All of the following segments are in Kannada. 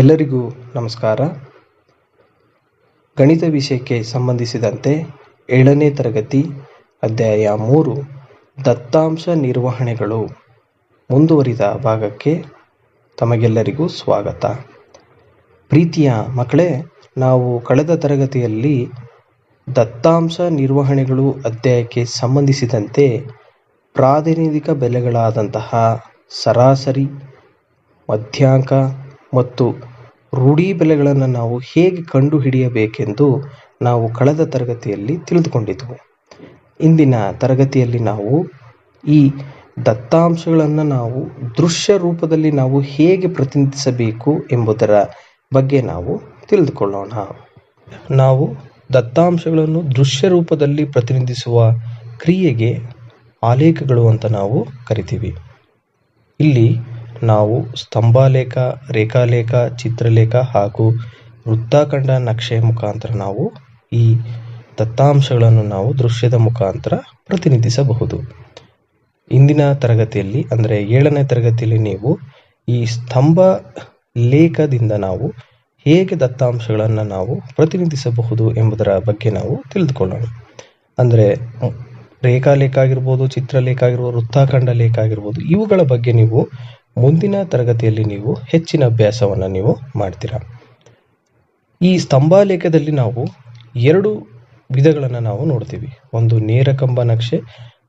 ಎಲ್ಲರಿಗೂ ನಮಸ್ಕಾರ. ಗಣಿತ ವಿಷಯಕ್ಕೆ ಸಂಬಂಧಿಸಿದಂತೆ ಏಳನೇ ತರಗತಿ ಅಧ್ಯಾಯ ಮೂರು, ದತ್ತಾಂಶ ನಿರ್ವಹಣೆಗಳು ಮುಂದುವರಿದ ಭಾಗಕ್ಕೆ ತಮಗೆಲ್ಲರಿಗೂ ಸ್ವಾಗತ. ಪ್ರೀತಿಯ ಮಕ್ಕಳೇ, ನಾವು ಕಳೆದ ತರಗತಿಯಲ್ಲಿ ದತ್ತಾಂಶ ನಿರ್ವಹಣೆಗಳು ಅಧ್ಯಾಯಕ್ಕೆ ಸಂಬಂಧಿಸಿದಂತೆ ಪ್ರಾತಿನಿಧಿಕ ಬೆಲೆಗಳಾದಂತಹ ಸರಾಸರಿ, ಮಧ್ಯಾಂಕ ಮತ್ತು ರೂಢಿ ಬೆಲೆಗಳನ್ನು ನಾವು ಹೇಗೆ ಕಂಡುಹಿಡಿಯಬೇಕೆಂದು ನಾವು ಕಳೆದ ತರಗತಿಯಲ್ಲಿ ತಿಳಿದುಕೊಂಡಿದ್ದೆವು ಇಂದಿನ ತರಗತಿಯಲ್ಲಿ ನಾವು ಈ ದತ್ತಾಂಶಗಳನ್ನು ನಾವು ದೃಶ್ಯ ರೂಪದಲ್ಲಿ ನಾವು ಹೇಗೆ ಪ್ರತಿನಿಧಿಸಬೇಕು ಎಂಬುದರ ಬಗ್ಗೆ ನಾವು ತಿಳಿದುಕೊಳ್ಳೋಣ. ನಾವು ದತ್ತಾಂಶಗಳನ್ನು ದೃಶ್ಯ ರೂಪದಲ್ಲಿ ಪ್ರತಿನಿಧಿಸುವ ಕ್ರಿಯೆಗೆ ಆಲೇಖಗಳು ಅಂತ ನಾವು ಕರಿತೀವಿ. ಇಲ್ಲಿ ನಾವು ಸ್ತಂಭಾಲೇಖ, ರೇಖಾಲೇಖ, ಚಿತ್ರಲೇಖ ಹಾಗೂ ವೃತ್ತಾಖಂಡ ನಕ್ಷೆ ಮುಖಾಂತರ ನಾವು ಈ ದತ್ತಾಂಶಗಳನ್ನು ನಾವು ದೃಶ್ಯದ ಮುಖಾಂತರ ಪ್ರತಿನಿಧಿಸಬಹುದು. ಇಂದಿನ ತರಗತಿಯಲ್ಲಿ, ಅಂದರೆ ಏಳನೇ ತರಗತಿಯಲ್ಲಿ ನೀವು ಈ ಸ್ತಂಭ ಲೇಖದಿಂದ ನಾವು ಹೇಗೆ ದತ್ತಾಂಶಗಳನ್ನು ನಾವು ಪ್ರತಿನಿಧಿಸಬಹುದು ಎಂಬುದರ ಬಗ್ಗೆ ನಾವು ತಿಳಿದುಕೊಳ್ಳೋಣ. ಅಂದರೆ ರೇಖಾಲೇಖ ಆಗಿರ್ಬೋದು, ಚಿತ್ರಲೇಖ ಆಗಿರ್ಬೋದು ವೃತ್ತಾಖಂಡ ಲೇಖ ಆಗಿರ್ಬೋದು, ಇವುಗಳ ಬಗ್ಗೆ ನೀವು ಮುಂದಿನ ತರಗತಿಯಲ್ಲಿ ನೀವು ಹೆಚ್ಚಿನ ಅಭ್ಯಾಸವನ್ನು ನೀವು ಮಾಡ್ತೀರಾ? ಈ ಸ್ತಂಭಾಲೇಖದಲ್ಲಿ ನಾವು ಎರಡು ವಿಧಗಳನ್ನು ನಾವು ನೋಡ್ತೀವಿ. ಒಂದು ನೇರ ಕಂಬ ನಕ್ಷೆ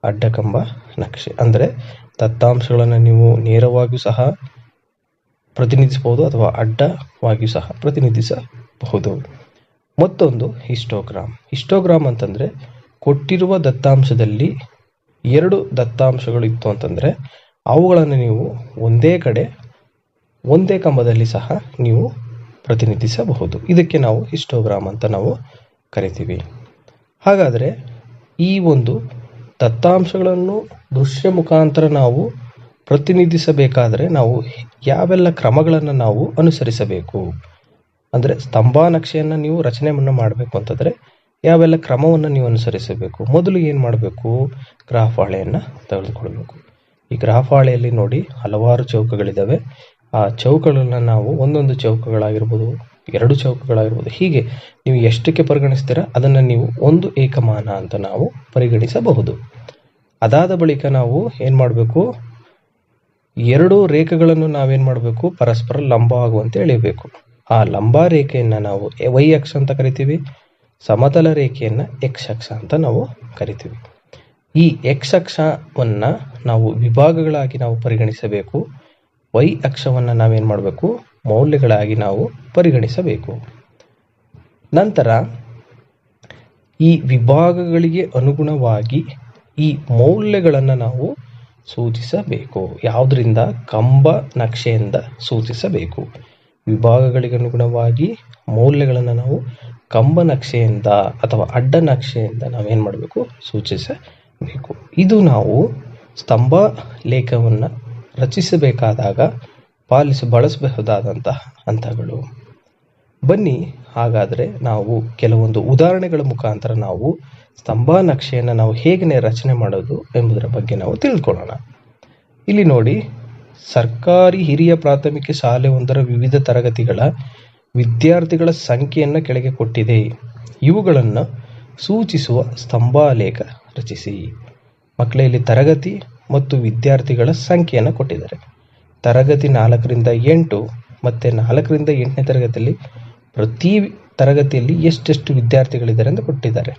ಅಡ್ಡ ಕಂಬ ನಕ್ಷೆ. ಅಂದರೆ ದತ್ತಾಂಶಗಳನ್ನು ನೀವು ನೇರವಾಗಿಯೂ ಸಹ ಪ್ರತಿನಿಧಿಸಬಹುದು ಅಥವಾ ಅಡ್ಡವಾಗಿಯೂ ಸಹ ಪ್ರತಿನಿಧಿಸಬಹುದು. ಮತ್ತೊಂದು ಹಿಸ್ಟೋಗ್ರಾಮ್. ಹಿಸ್ಟೋಗ್ರಾಮ್ ಅಂತಂದರೆ ಕೊಟ್ಟಿರುವ ದತ್ತಾಂಶದಲ್ಲಿ ಎರಡು ದತ್ತಾಂಶಗಳು ಇತ್ತು ಅಂತಂದರೆ ಅವುಗಳನ್ನು ನೀವು ಒಂದೇ ಕಡೆ, ಒಂದೇ ಕಂಬದಲ್ಲಿ ಸಹ ನೀವು ಪ್ರತಿನಿಧಿಸಬಹುದು. ಇದಕ್ಕೆ ನಾವು ಹಿಸ್ಟೋಗ್ರಾಮ್ ಅಂತ ನಾವು ಕರಿತೀವಿ. ಹಾಗಾದರೆ ಈ ಒಂದು ದತ್ತಾಂಶಗಳನ್ನು ದೃಶ್ಯ ಮುಖಾಂತರ ನಾವು ಪ್ರತಿನಿಧಿಸಬೇಕಾದರೆ ನಾವು ಯಾವೆಲ್ಲ ಕ್ರಮಗಳನ್ನು ನಾವು ಅನುಸರಿಸಬೇಕು? ಅಂದರೆ ಸ್ತಂಭ ನಕ್ಷೆಯನ್ನು ನೀವು ರಚನೆಯನ್ನು ಮಾಡಬೇಕು ಅಂತಂದರೆ ಯಾವೆಲ್ಲ ಕ್ರಮವನ್ನು ನೀವು ಅನುಸರಿಸಬೇಕು? ಮೊದಲು ಏನು ಮಾಡಬೇಕು? ಗ್ರಾಫ್ ಹಾಳೆಯನ್ನು ತೆಗೆದುಕೊಳ್ಬೇಕು. ಈ ಗ್ರಾಫ್ ನೋಡಿ ಹಲವಾರು ಚೌಕಗಳಿದ್ದಾವೆ. ಆ ಚೌಕಗಳನ್ನು ನಾವು ಒಂದೊಂದು ಚೌಕಗಳಾಗಿರ್ಬೋದು, ಎರಡು ಚೌಕಗಳಾಗಿರ್ಬೋದು, ಹೀಗೆ ನೀವು ಎಷ್ಟಕ್ಕೆ ಪರಿಗಣಿಸ್ತೀರಾ ಅದನ್ನು ನೀವು ಒಂದು ಏಕಮಾನ ಅಂತ ನಾವು ಪರಿಗಣಿಸಬಹುದು. ಅದಾದ ಬಳಿಕ ನಾವು ಏನು ಮಾಡಬೇಕು? ಎರಡು ರೇಖೆಗಳನ್ನು ನಾವೇನು ಮಾಡಬೇಕು? ಪರಸ್ಪರ ಲಂಬ ಆಗುವಂತೆ ಎಳೆಯಬೇಕು. ಆ ಲಂಬ ರೇಖೆಯನ್ನು ನಾವು ವೈ ಅಕ್ಷ ಅಂತ ಕರಿತೀವಿ, ಸಮತಲ ರೇಖೆಯನ್ನು ಎಕ್ಸ್ ಅಕ್ಷ ಅಂತ ನಾವು ಕರಿತೀವಿ. ಈ ಎಕ್ಸ್ ಅಕ್ಷವನ್ನು ನಾವು ವಿಭಾಗಗಳಾಗಿ ನಾವು ಪರಿಗಣಿಸಬೇಕು. ವೈ ಅಕ್ಷವನ್ನು ನಾವೇನು ಮಾಡಬೇಕು? ಮೌಲ್ಯಗಳಾಗಿ ನಾವು ಪರಿಗಣಿಸಬೇಕು. ನಂತರ ಈ ವಿಭಾಗಗಳಿಗೆ ಅನುಗುಣವಾಗಿ ಈ ಮೌಲ್ಯಗಳನ್ನು ನಾವು ಸೂಚಿಸಬೇಕು. ಯಾವುದರಿಂದ? ಕಂಬ ನಕ್ಷೆಯಿಂದ ಸೂಚಿಸಬೇಕು. ವಿಭಾಗಗಳಿಗೆ ಅನುಗುಣವಾಗಿ ಮೌಲ್ಯಗಳನ್ನು ನಾವು ಕಂಬ ನಕ್ಷೆಯಿಂದ ಅಥವಾ ಅಡ್ಡ ನಕ್ಷೆಯಿಂದ ನಾವೇನು ಮಾಡಬೇಕು? ಸೂಚಿಸಬೇಕು ಇದು ನಾವು ಸ್ತಂಭ ಲೇಖವನ್ನು ರಚಿಸಬೇಕಾದಾಗ ಪಾಲಿಸಿ ಬಳಸಬಹುದಾದಂತಹ ಹಂತಗಳು. ಬನ್ನಿ, ಹಾಗಾದರೆ ನಾವು ಕೆಲವೊಂದು ಉದಾಹರಣೆಗಳ ಮುಖಾಂತರ ನಾವು ಸ್ತಂಭ ನಕ್ಷೆಯನ್ನು ನಾವು ಹೇಗೆ ರಚನೆ ಮಾಡೋದು ಎಂಬುದರ ಬಗ್ಗೆ ನಾವು ತಿಳ್ಕೊಳ್ಳೋಣ ಇಲ್ಲಿ ನೋಡಿ, ಸರ್ಕಾರಿ ಹಿರಿಯ ಪ್ರಾಥಮಿಕ ಶಾಲೆ ಒಂದರ ವಿವಿಧ ತರಗತಿಗಳ ವಿದ್ಯಾರ್ಥಿಗಳ ಸಂಖ್ಯೆಯನ್ನು ಕೆಳಗೆ ಕೊಟ್ಟಿದೆ. ಇವುಗಳನ್ನು ಸೂಚಿಸುವ ಸ್ತಂಭಾಲೇಖ. ರಚಿಸಿ. ಮಕ್ಕಳಲ್ಲಿ ತರಗತಿ ಮತ್ತು ವಿದ್ಯಾರ್ಥಿಗಳ ಸಂಖ್ಯೆಯನ್ನು ಕೊಟ್ಟಿದ್ದಾರೆ. ತರಗತಿ ನಾಲ್ಕರಿಂದ ಎಂಟು ಮತ್ತು ನಾಲ್ಕರಿಂದ ಎಂಟನೇ ತರಗತಿಯಲ್ಲಿ ಪ್ರತಿ ತರಗತಿಯಲ್ಲಿ ಎಷ್ಟೆಷ್ಟು ವಿದ್ಯಾರ್ಥಿಗಳಿದ್ದಾರೆ ಅಂತ ಕೊಟ್ಟಿದ್ದಾರೆ.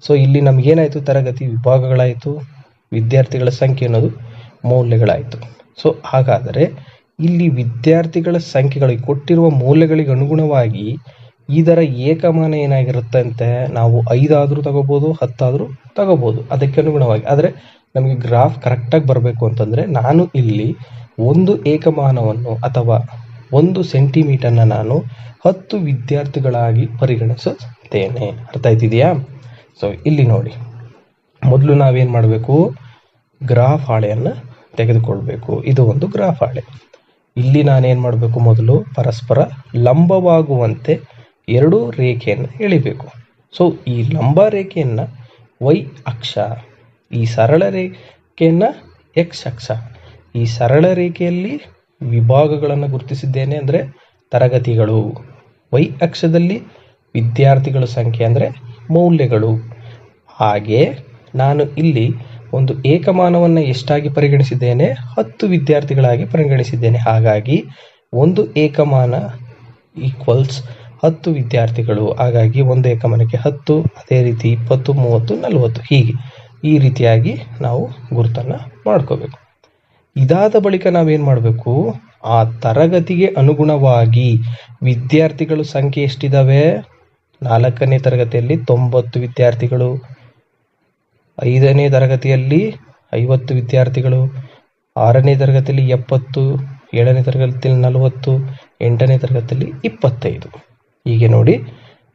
ಸೊ, ಇಲ್ಲಿ ನಮಗೇನಾಯಿತು ತರಗತಿ ವಿಭಾಗಗಳಾಯಿತು, ವಿದ್ಯಾರ್ಥಿಗಳ ಸಂಖ್ಯೆ ಅನ್ನೋದು ಮೌಲ್ಯಗಳಾಯಿತು. ಸೊ, ಹಾಗಾದರೆ ಇಲ್ಲಿ ವಿದ್ಯಾರ್ಥಿಗಳ ಸಂಖ್ಯೆಗಳಿಗೆ ಕೊಟ್ಟಿರುವ ಮೌಲ್ಯಗಳಿಗೆ ಅನುಗುಣವಾಗಿ ಇದರ ಏಕಮಾನ ಏನಾಗಿರುತ್ತೆ ಅಂತೆ ನಾವು ಐದಾದರೂ ತಗೋಬೋದು, ಹತ್ತಾದರೂ ತಗೋಬೋದು. ಅದಕ್ಕೆ ಅನುಗುಣವಾಗಿ. ಆದರೆ ನಮಗೆ ಗ್ರಾಫ್ ಕರೆಕ್ಟಾಗಿ ಬರಬೇಕು ಅಂತಂದರೆ, ನಾನು ಇಲ್ಲಿ ಒಂದು ಏಕಮಾನವನ್ನು ಅಥವಾ ಒಂದು ಸೆಂಟಿಮೀಟರ್ನ ನಾನು ಹತ್ತು ವಿದ್ಯಾರ್ಥಿಗಳಾಗಿ ಪರಿಗಣಿಸುತ್ತೇನೆ. ಅರ್ಥ ಆಯ್ತಿದೆಯಾ? ಸೊ ಇಲ್ಲಿ ನೋಡಿ. ಮೊದಲು ನಾವೇನು ಮಾಡಬೇಕು? ಗ್ರಾಫ್ ಹಾಳೆಯನ್ನು ತೆಗೆದುಕೊಳ್ಬೇಕು. ಇದು ಒಂದು ಗ್ರಾಫ್ ಹಾಳೆ. ಇಲ್ಲಿ ನಾನೇನು ಮಾಡಬೇಕು ಮೊದಲು? ಪರಸ್ಪರ ಲಂಬವಾಗುವಂತೆ ಎರಡು ರೇಖೆಯನ್ನು ಎಳಿಬೇಕು. ಸೊ ಈ ಲಂಬ ರೇಖೆಯನ್ನು ವೈ ಅಕ್ಷ, ಈ ಸರಳ ರೇಖೆಯನ್ನು ಎಕ್ಸ್ ಅಕ್ಷ. ಈ ಸರಳ ರೇಖೆಯಲ್ಲಿ ವಿಭಾಗಗಳನ್ನು ಗುರುತಿಸಿದ್ದೇನೆ ಅಂದರೆ ತರಗತಿಗಳು. ವೈ ಅಕ್ಷದಲ್ಲಿ ವಿದ್ಯಾರ್ಥಿಗಳ ಸಂಖ್ಯೆ ಅಂದರೆ ಮೌಲ್ಯಗಳು. ಹಾಗೆ ನಾನು ಇಲ್ಲಿ ಒಂದು ಏಕಮಾನವನ್ನು ಎಷ್ಟಾಗಿ ಪರಿಗಣಿಸಿದ್ದೇನೆ? ಹತ್ತು ವಿದ್ಯಾರ್ಥಿಗಳಾಗಿ ಪರಿಗಣಿಸಿದ್ದೇನೆ. ಹಾಗಾಗಿ ಒಂದು ಏಕಮಾನ ಈಕ್ವಲ್ಸ್ ಹತ್ತು ವಿದ್ಯಾರ್ಥಿಗಳು, ಹಾಗಾಗಿ ಒಂದು ಏಕಮಾನಕ್ಕೆ ಹತ್ತು, ಅದೇ ರೀತಿ ಇಪ್ಪತ್ತು, ಮೂವತ್ತು, ನಲವತ್ತು, ಹೀಗೆ ಈ ರೀತಿಯಾಗಿ ನಾವು ಗುರುತನ್ನು ಮಾಡ್ಕೋಬೇಕು. ಇದಾದ ಬಳಿಕ ನಾವೇನು ಮಾಡಬೇಕು? ಆ ತರಗತಿಗೆ ಅನುಗುಣವಾಗಿ ವಿದ್ಯಾರ್ಥಿಗಳು ಸಂಖ್ಯೆ ಎಷ್ಟಿದ್ದಾವೆ ನಾಲ್ಕನೇ ತರಗತಿಯಲ್ಲಿ ತೊಂಬತ್ತು ವಿದ್ಯಾರ್ಥಿಗಳು, ಐದನೇ ತರಗತಿಯಲ್ಲಿ ಐವತ್ತು ವಿದ್ಯಾರ್ಥಿಗಳು, ಆರನೇ ತರಗತಿಯಲ್ಲಿ ಎಪ್ಪತ್ತು, ಏಳನೇ ತರಗತಿಯಲ್ಲಿ ನಲವತ್ತು, ಎಂಟನೇ ತರಗತಿಯಲ್ಲಿ ಇಪ್ಪತ್ತೈದು. ಹೀಗೆ ನೋಡಿ,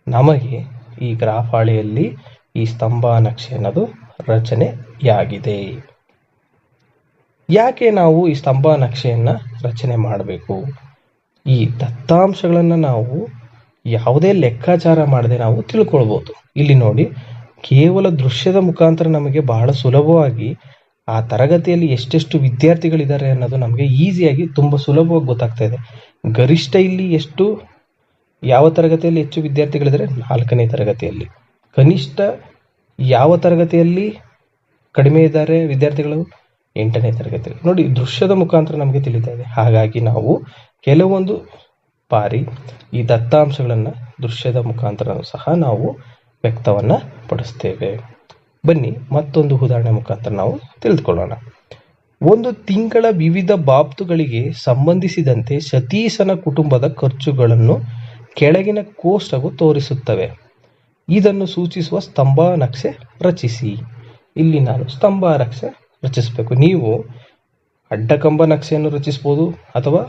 ನಮಗೆ ಈ ಗ್ರಾಫ್ ಹಾಳೆಯಲ್ಲಿ ಈ ಸ್ತಂಭ ನಕ್ಷೆ ಅನ್ನೋದು ರಚನೆಯಾಗಿದೆ. ಯಾಕೆ ನಾವು ಈ ಸ್ತಂಭ ನಕ್ಷೆಯನ್ನು ರಚನೆ ಮಾಡಬೇಕು? ಈ ದತ್ತಾಂಶಗಳನ್ನು ನಾವು ಯಾವುದೇ ಲೆಕ್ಕಾಚಾರ ಮಾಡದೆ ನಾವು ತಿಳ್ಕೊಳ್ಬೋದು. ಇಲ್ಲಿ ನೋಡಿ, ಕೇವಲ ದೃಶ್ಯದ ಮುಖಾಂತರ ನಮಗೆ ಬಹಳ ಸುಲಭವಾಗಿ ಆ ತರಗತಿಯಲ್ಲಿ ಎಷ್ಟೆಷ್ಟು ವಿದ್ಯಾರ್ಥಿಗಳಿದ್ದಾರೆ ಅನ್ನೋದು ನಮಗೆ ಈಸಿಯಾಗಿ ತುಂಬ ಸುಲಭವಾಗಿ ಗೊತ್ತಾಗ್ತಾ ಇದೆ. ಗರಿಷ್ಠ ಇಲ್ಲಿ ಎಷ್ಟು ಯಾವ ತರಗತಿಯಲ್ಲಿ ಹೆಚ್ಚು ವಿದ್ಯಾರ್ಥಿಗಳಿದ್ದಾರೆ? ನಾಲ್ಕನೇ ತರಗತಿಯಲ್ಲಿ. ಕನಿಷ್ಠ ಯಾವ ತರಗತಿಯಲ್ಲಿ ಕಡಿಮೆ ಇದ್ದಾರೆ ವಿದ್ಯಾರ್ಥಿಗಳು? ಎಂಟನೇ ತರಗತಿ. ನೋಡಿ, ದೃಶ್ಯದ ಮುಖಾಂತರ ನಮಗೆ ತಿಳಿತಾ ಇದೆ. ಹಾಗಾಗಿ ನಾವು ಕೆಲವೊಂದು ಬಾರಿ ಈ ದತ್ತಾಂಶಗಳನ್ನು ದೃಶ್ಯದ ಮುಖಾಂತರ ಸಹ ನಾವು ವ್ಯಕ್ತವನ್ನು ಪಡಿಸ್ತೇವೆ. ಬನ್ನಿ, ಮತ್ತೊಂದು ಉದಾಹರಣೆ ಮುಖಾಂತರ ನಾವು ತಿಳಿದುಕೊಳ್ಳೋಣ. ಒಂದು ತಿಂಗಳ ವಿವಿಧ ಬಾಬ್ತುಗಳಿಗೆ ಸಂಬಂಧಿಸಿದಂತೆ ಸತೀಶನ ಕುಟುಂಬದ ಖರ್ಚುಗಳನ್ನು ಕೆಳಗಿನ ಕೋಷ್ಟವು ತೋರಿಸುತ್ತವೆ. ಇದನ್ನು ಸೂಚಿಸುವ ಸ್ತಂಭ ನಕ್ಷೆ ರಚಿಸಿ. ಇಲ್ಲಿ ನಾನು ಸ್ತಂಭ ನಕ್ಷೆ ರಚಿಸಬೇಕು. ನೀವು ಅಡ್ಡಕಂಬ ನಕ್ಷೆಯನ್ನು ರಚಿಸ್ಬೋದು ಅಥವಾ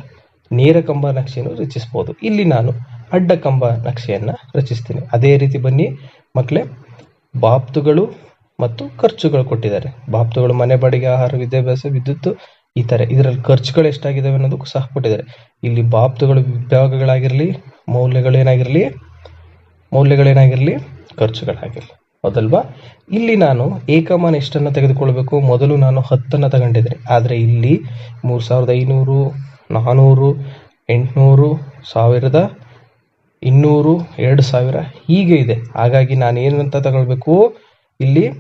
ನೇರ ಕಂಬ ನಕ್ಷೆಯನ್ನು ರಚಿಸ್ಬೋದು ಇಲ್ಲಿ ನಾನು ಅಡ್ಡಕಂಬ ನಕ್ಷೆಯನ್ನು ರಚಿಸ್ತೀನಿ. ಅದೇ ರೀತಿ ಬನ್ನಿ. ಮಕ್ಕಳೇ, ಬಾಪ್ತುಗಳು ಮತ್ತು ಖರ್ಚುಗಳು ಕೊಟ್ಟಿದ್ದಾರೆ. ಬಾಪ್ತುಗಳು ಮನೆ ಬಾಡಿಗೆ ಆಹಾರ, ವಿದ್ಯಾಭ್ಯಾಸ, ವಿದ್ಯುತ್ ಈ ಥರ ಇದರಲ್ಲಿ ಖರ್ಚುಗಳು ಎಷ್ಟಾಗಿದ್ದಾವೆ ಅನ್ನೋದಕ್ಕೂ ಸಹ ಕೊಟ್ಟಿದ್ದಾರೆ. ಇಲ್ಲಿ ಬಾಪ್ತುಗಳು ವಿಭಾಗಗಳಾಗಿರಲಿ ಮೌಲ್ಯಗಳೇನಾಗಿರಲಿ? ಮೌಲ್ಯಗಳೇನಾಗಿರಲಿ? ಖರ್ಚುಗಳಾಗಿರಲಿ. ಹೌದಲ್ವಾ? ಇಲ್ಲಿ ನಾನು ಏಕಮಾನ ಎಷ್ಟನ್ನು ತೆಗೆದುಕೊಳ್ಬೇಕು? ಮೊದಲು ನಾನು ಹತ್ತನ್ನು ತಗೊಂಡಿದ್ದೇನೆ. ಆದರೆ ಇಲ್ಲಿ ಮೂರು ಸಾವಿರದ ಐನೂರು ನಾನ್ನೂರು ಎಂಟುನೂರು, ಸಾವಿರದ ಇನ್ನೂರು, ಎರಡು ಸಾವಿರ ಹೀಗೆ ಇದೆ. ಹಾಗಾಗಿ ನಾನು ಏನಂತ ತಗೊಳ್ಬೇಕು? ಇಲ್ಲಿ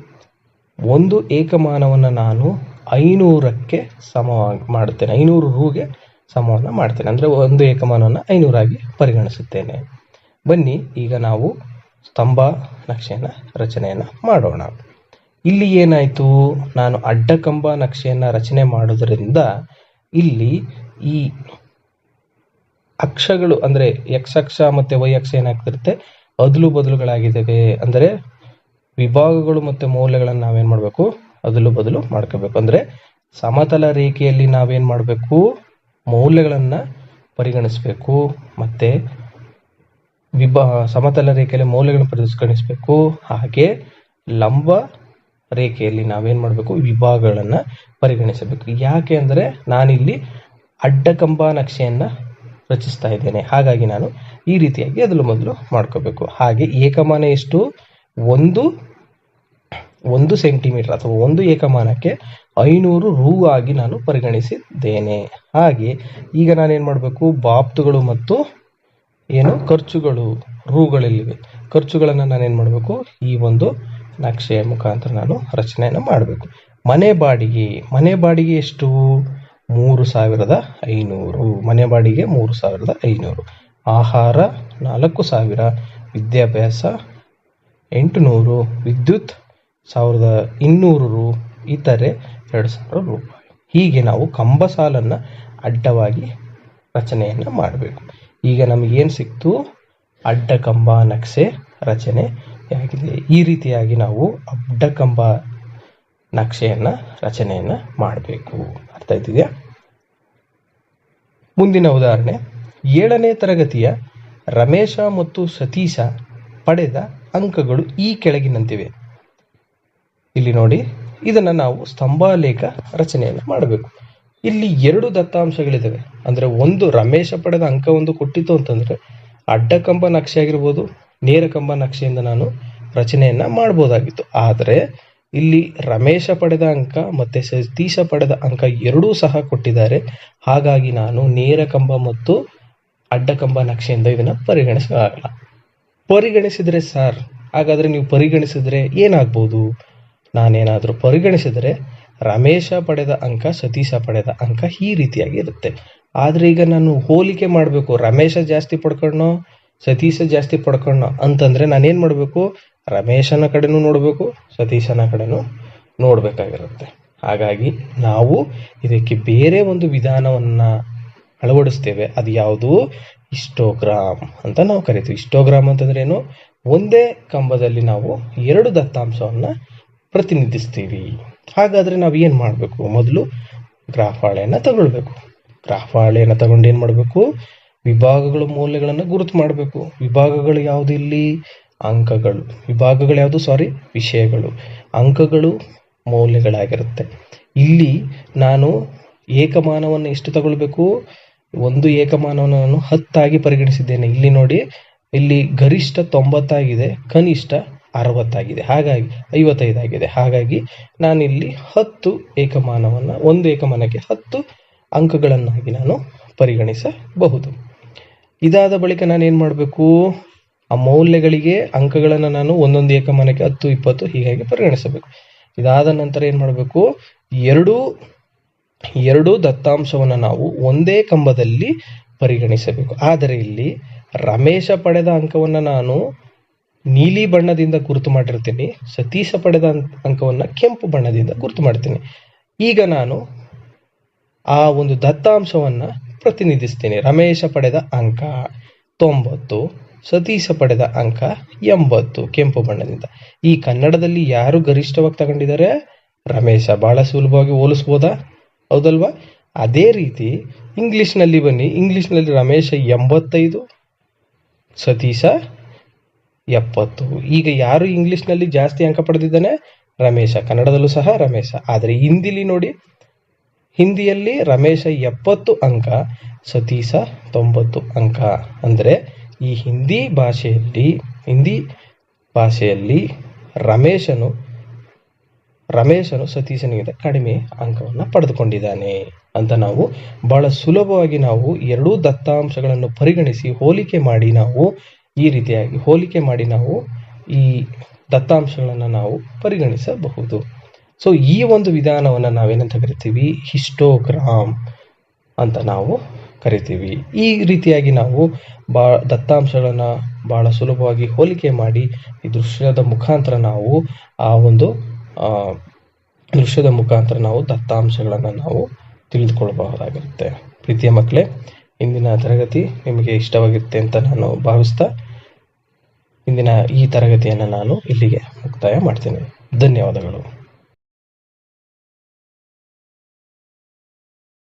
ಒಂದು ಏಕಮಾನವನ್ನು ನಾನು ಐನೂರಕ್ಕೆ ಸಮವಾಗಿ ಮಾಡುತ್ತೇನೆ ಐನೂರು ರೂಗೆ ಸಮವನ್ನು ಮಾಡ್ತೇನೆ. ಅಂದರೆ ಒಂದು ಏಕಮಾನವನ್ನು ಐನೂರಾಗಿ ಪರಿಗಣಿಸುತ್ತೇನೆ. ಬನ್ನಿ, ಈಗ ನಾವು ಸ್ತಂಭ ನಕ್ಷೆಯನ್ನು ರಚನೆಯನ್ನು ಮಾಡೋಣ. ಇಲ್ಲಿ ಏನಾಯಿತು? ನಾನು ಅಡ್ಡಕಂಬ ನಕ್ಷೆಯನ್ನು ರಚನೆ ಮಾಡೋದರಿಂದ ಇಲ್ಲಿ ಈ ಅಕ್ಷಗಳು, ಅಂದರೆ ಎಕ್ಸ್ ಅಕ್ಷ ಮತ್ತು ವೈ ಅಕ್ಷ ಏನಾಗ್ತಿರುತ್ತೆ? ಅದಲು ಬದಲುಗಳಾಗಿದ್ದಾವೆ. ಅಂದರೆ ವಿಭಾಗಗಳು ಮತ್ತು ಮೌಲ್ಯಗಳನ್ನು ನಾವೇನು ಮಾಡಬೇಕು? ಅದಲು ಬದಲು ಮಾಡ್ಕೋಬೇಕು. ಅಂದರೆ ಸಮತಲ ರೇಖೆಯಲ್ಲಿ ನಾವೇನು ಮಾಡಬೇಕು? ಮೌಲ್ಯಗಳನ್ನು ಪರಿಗಣಿಸಬೇಕು, ಮತ್ತು ವಿಭಾ, ಸಮತಲ ರೇಖೆಯಲ್ಲಿ ಮೌಲ್ಯಗಳನ್ನು ಪರಿಗಣಿಸಬೇಕು. ಹಾಗೆ ಲಂಬ ರೇಖೆಯಲ್ಲಿ ನಾವೇನು ಮಾಡಬೇಕು? ವಿಭಾಗಗಳನ್ನು ಪರಿಗಣಿಸಬೇಕು. ಯಾಕೆ ಅಂದರೆ ನಾನಿಲ್ಲಿ ಅಡ್ಡಕಂಬ ನಕ್ಷೆಯನ್ನು ರಚಿಸ್ತಾ ಇದ್ದೇನೆ. ಹಾಗಾಗಿ ನಾನು ಈ ರೀತಿಯಾಗಿ ಅದಲು ಮೊದಲು ಮಾಡ್ಕೋಬೇಕು. ಹಾಗೆ ಏಕಮಾನ ಎಷ್ಟು? ಒಂದು ಒಂದು ಸೆಂಟಿಮೀಟರ್ ಅಥವಾ ಒಂದು ಏಕಮಾನಕ್ಕೆ ಐನೂರು ರೂ ಆಗಿ ನಾನು ಪರಿಗಣಿಸಿದ್ದೇನೆ. ಹಾಗೆ ಈಗ ನಾನೇನು ಮಾಡಬೇಕು? ಬಾಪ್ತುಗಳು ಮತ್ತು ಏನು? ಖರ್ಚುಗಳು, ರೂಗಳಲ್ಲಿವೆ. ಖರ್ಚುಗಳನ್ನು ನಾನೇನು ಮಾಡಬೇಕು? ಈ ಒಂದು ನಕ್ಷೆಯ ಮುಖಾಂತರ ನಾನು ರಚನೆಯನ್ನು ಮಾಡಬೇಕು. ಮನೆ ಬಾಡಿಗೆ. ಮನೆ ಬಾಡಿಗೆ ಎಷ್ಟು? ಮೂರು ಸಾವಿರದ ಐನೂರು. ಮನೆ ಬಾಡಿಗೆ ಮೂರು ಸಾವಿರದ ಐನೂರು. ಆಹಾರ ನಾಲ್ಕು ಸಾವಿರ. ವಿದ್ಯಾಭ್ಯಾಸ ಎಂಟುನೂರು. ವಿದ್ಯುತ್ ಸಾವಿರದ ಇನ್ನೂರು ರು ಇತರೆ ಎರಡು ಸಾವಿರ ರೂಪಾಯಿ. ಹೀಗೆ ನಾವು ಕಂಬ ಸಾಲನ್ನು ಅಡ್ಡವಾಗಿ ರಚನೆಯನ್ನು ಮಾಡಬೇಕು. ಈಗ ನಮಗೇನು ಸಿಕ್ತು? ಅಡ್ಡ ಕಂಬ ನಕ್ಷೆ ರಚನೆ ಆಗಿದೆ. ಈ ರೀತಿಯಾಗಿ ನಾವು ಅಡ್ಡ ಕಂಬ ನಕ್ಷೆಯನ್ನು ರಚನೆಯನ್ನು ಮಾಡಬೇಕು. ಅರ್ಥ ಆಯ್ತಿದೆಯಾ? ಮುಂದಿನ ಉದಾಹರಣೆ. ಏಳನೇ ತರಗತಿಯ ರಮೇಶ ಮತ್ತು ಸತೀಶ ಪಡೆದ ಅಂಕಗಳು ಈ ಕೆಳಗಿನಂತಿವೆ. ಇಲ್ಲಿ ನೋಡಿ, ಇದನ್ನು ನಾವು ಸ್ತಂಭಾಲೇಖ ರಚನೆಯನ್ನು ಮಾಡಬೇಕು. ಇಲ್ಲಿ ಎರಡು ದತ್ತಾಂಶಗಳಿದ್ದಾವೆ ಅಂದರೆ ಒಂದು ರಮೇಶ ಪಡೆದ ಅಂಕ ಒಂದು ಕೊಟ್ಟಿತ್ತು ಅಂತಂದರೆ ಅಡ್ಡಕಂಬ ನಕ್ಷೆ ಆಗಿರ್ಬೋದು, ನೇರ ಕಂಬ ನಕ್ಷೆಯಿಂದ ನಾನು ರಚನೆಯನ್ನು ಮಾಡ್ಬೋದಾಗಿತ್ತು. ಆದರೆ, ಇಲ್ಲಿ ರಮೇಶ ಪಡೆದ ಅಂಕ ಮತ್ತು ಸತೀಶ ಪಡೆದ ಅಂಕ ಎರಡೂ ಸಹ ಕೊಟ್ಟಿದ್ದಾರೆ. ಹಾಗಾಗಿ ನಾನು ನೇರ ಕಂಬ ಮತ್ತು ಅಡ್ಡಕಂಬ ನಕ್ಷೆಯಿಂದ ಇದನ್ನ ಪರಿಗಣಿಸಲಾಗಲ್ಲ ಪರಿಗಣಿಸಿದ್ರೆ ಸರ್, ಹಾಗಾದ್ರೆ ನೀವು ಪರಿಗಣಿಸಿದ್ರೆ ಏನಾಗ್ಬೋದು? ನಾನೇನಾದರೂ ಪರಿಗಣಿಸಿದರೆ ರಮೇಶ ಪಡೆದ ಅಂಕ ಸತೀಶ ಪಡೆದ ಅಂಕ ಈ ರೀತಿಯಾಗಿ ಇರುತ್ತೆ. ಆದರೆ ಈಗ ನಾನು ಹೋಲಿಕೆ ಮಾಡಬೇಕು, ರಮೇಶ ಜಾಸ್ತಿ ಪಡ್ಕೊಂಡೋ ಸತೀಶ ಜಾಸ್ತಿ ಪಡ್ಕೊಂಡೋ ಅಂತಂದರೆ ನಾನೇನು ಮಾಡಬೇಕು? ರಮೇಶನ ಕಡೆನೂ ನೋಡಬೇಕು, ಸತೀಶನ ಕಡೆನೂ ನೋಡಬೇಕಾಗಿರುತ್ತೆ. ಹಾಗಾಗಿ ನಾವು ಇದಕ್ಕೆ ಬೇರೆ ಒಂದು ವಿಧಾನವನ್ನು ಅಳವಡಿಸ್ತೇವೆ. ಅದು ಯಾವುದು? ಇಸ್ಟೋಗ್ರಾಮ್ ಅಂತ ನಾವು ಕರಿತೀವಿ. ಇಸ್ಟೋಗ್ರಾಮ್ ಅಂತಂದ್ರೆ ಏನು? ಒಂದೇ ಕಂಬದಲ್ಲಿ ನಾವು ಎರಡು ದತ್ತಾಂಶವನ್ನ ಪ್ರತಿನಿಧಿಸ್ತೀವಿ. ಹಾಗಾದರೆ ನಾವು ಏನು ಮಾಡಬೇಕು? ಮೊದಲು ಗ್ರಾಫ್ ಹಾಳೆಯನ್ನ ತಗೊಳ್ಬೇಕು. ಗ್ರಾಫ್ ಹಾಳೆಯನ್ನು ತಗೊಂಡು ಏನು ಮಾಡಬೇಕು? ವಿಭಾಗಗಳ ಮೌಲ್ಯಗಳನ್ನು ಗುರುತು ಮಾಡಬೇಕು. ವಿಭಾಗಗಳು ಯಾವುದು ಇಲ್ಲಿ? ಅಂಕಗಳು. ವಿಭಾಗಗಳು ಯಾವುದು? ಸಾರಿ ವಿಷಯಗಳು. ಅಂಕಗಳು ಮೌಲ್ಯಗಳಾಗಿರುತ್ತೆ. ಇಲ್ಲಿ ನಾನು ಏಕಮಾನವನ್ನು ಎಷ್ಟು ತಗೊಳ್ಬೇಕು? ಒಂದು ಏಕಮಾನವನ್ನು ನಾನು ಹತ್ತಾಗಿ ಪರಿಗಣಿಸಿದ್ದೇನೆ. ಇಲ್ಲಿ ನೋಡಿ, ಇಲ್ಲಿ ಗರಿಷ್ಠ ತೊಂಬತ್ತಾಗಿದೆ, ಕನಿಷ್ಠ ಅರವತ್ತಾಗಿದೆ. ಹಾಗಾಗಿ ಐವತ್ತೈದಾಗಿದೆ. ಹಾಗಾಗಿ ನಾನಿಲ್ಲಿ ಹತ್ತು ಏಕಮಾನವನ್ನು, ಒಂದು ಏಕಮಾನಕ್ಕೆ ಹತ್ತು ಅಂಕಗಳನ್ನಾಗಿ ನಾನು ಪರಿಗಣಿಸಬಹುದು. ಇದಾದ ಬಳಿಕ ನಾನು ಏನು ಮಾಡಬೇಕು? ಆ ಮೌಲ್ಯಗಳಿಗೆ ಅಂಕಗಳನ್ನು ನಾನು ಒಂದೊಂದು ಏಕಮಾನಕ್ಕೆ ಹತ್ತು, ಇಪ್ಪತ್ತು ಹೀಗಾಗಿ ಪರಿಗಣಿಸಬೇಕು. ಇದಾದ ನಂತರ ಏನು ಮಾಡಬೇಕು? ಎರಡೂ ಎರಡೂ ದತ್ತಾಂಶವನ್ನು ನಾವು ಒಂದೇ ಕಂಬದಲ್ಲಿ ಪರಿಗಣಿಸಬೇಕು. ಆದರೆ ಇಲ್ಲಿ ರಮೇಶ ಪಡೆದ ಅಂಕವನ್ನು ನಾನು ನೀಲಿ ಬಣ್ಣದಿಂದ ಗುರುತು ಮಾಡಿರ್ತೀನಿ, ಸತೀಶ ಪಡೆದ ಅಂಕವನ್ನು ಕೆಂಪು ಬಣ್ಣದಿಂದ ಗುರುತು ಮಾಡ್ತೀನಿ. ಈಗ ನಾನು ಆ ಒಂದು ದತ್ತಾಂಶವನ್ನ ಪ್ರತಿನಿಧಿಸ್ತೀನಿ. ರಮೇಶ ಪಡೆದ ಅಂಕ ತೊಂಬತ್ತು, ಸತೀಶ ಪಡೆದ ಅಂಕ ಎಂಬತ್ತು, ಕೆಂಪು ಬಣ್ಣದಿಂದ. ಈ ಕನ್ನಡದಲ್ಲಿ ಯಾರು ಗರಿಷ್ಠವಾಗಿ ತಗೊಂಡಿದ್ದಾರೆ? ರಮೇಶ. ಬಹಳ ಸುಲಭವಾಗಿ ಹೋಲಿಸ್ಬೋದಾ? ಹೌದಲ್ವಾ? ಅದೇ ರೀತಿ ಇಂಗ್ಲಿಷ್ನಲ್ಲಿ ಬನ್ನಿ. ಇಂಗ್ಲಿಷ್ನಲ್ಲಿ ರಮೇಶ ಎಂಬತ್ತೈದು, ಸತೀಶ ಎಪ್ಪತ್ತು. ಈಗ ಯಾರು ಇಂಗ್ಲಿಷ್ನಲ್ಲಿ ಜಾಸ್ತಿ ಅಂಕ ಪಡೆದಿದ್ದಾನೆ? ರಮೇಶ. ಕನ್ನಡದಲ್ಲೂ ಸಹ ರಮೇಶ. ಆದರೆ ಹಿಂದಿಲಿ ನೋಡಿ, ಹಿಂದಿಯಲ್ಲಿ ರಮೇಶ ಎಪ್ಪತ್ತು ಅಂಕ, ಸತೀಶ ತೊಂಬತ್ತು ಅಂಕ. ಅಂದರೆ ಈ ಹಿಂದಿ ಭಾಷೆಯಲ್ಲಿ ಹಿಂದಿ ಭಾಷೆಯಲ್ಲಿ ರಮೇಶನು ರಮೇಶನು ಸತೀಶನಿಗಿಂತ ಕಡಿಮೆ ಅಂಕವನ್ನು ಪಡೆದುಕೊಂಡಿದ್ದಾನೆ ಅಂತ ನಾವು ಬಹಳ ಸುಲಭವಾಗಿ ನಾವು ಎರಡೂ ದತ್ತಾಂಶಗಳನ್ನು ಪರಿಗಣಿಸಿ ಹೋಲಿಕೆ ಮಾಡಿ ನಾವು ಈ ರೀತಿಯಾಗಿ ಹೋಲಿಕೆ ಮಾಡಿ ನಾವು ಈ ದತ್ತಾಂಶಗಳನ್ನು ನಾವು ಪರಿಗಣಿಸಬಹುದು. ಸೊ ಈ ಒಂದು ವಿಧಾನವನ್ನು ನಾವೇನಂತ ಕರಿತೀವಿ? ಹಿಸ್ಟೋಗ್ರಾಮ್ ಅಂತ ನಾವು ಕರಿತೀವಿ. ಈ ರೀತಿಯಾಗಿ ನಾವು ಬಾ, ದತ್ತಾಂಶಗಳನ್ನು ಭಾಳ ಸುಲಭವಾಗಿ ಹೋಲಿಕೆ ಮಾಡಿ ಈ ದೃಶ್ಯದ ಮುಖಾಂತರ ನಾವು ಆ ಒಂದು ದೃಶ್ಯದ ಮುಖಾಂತರ ನಾವು ದತ್ತಾಂಶಗಳನ್ನು ನಾವು ತಿಳಿದುಕೊಳ್ಳಬಹುದಾಗಿರುತ್ತೆ. ಪ್ರೀತಿಯ ಮಕ್ಕಳೇ, ಇಂದಿನ ತರಗತಿ ನಿಮಗೆ ಇಷ್ಟವಾಗಿರುತ್ತೆ ಅಂತ ನಾನು ಭಾವಿಸ್ತಾ ಇಂದಿನ ಈ ತರಗತಿಯನ್ನು ನಾನು ಇಲ್ಲಿಗೆ ಮುಕ್ತಾಯ ಮಾಡ್ತೇನೆ. ಧನ್ಯವಾದಗಳು.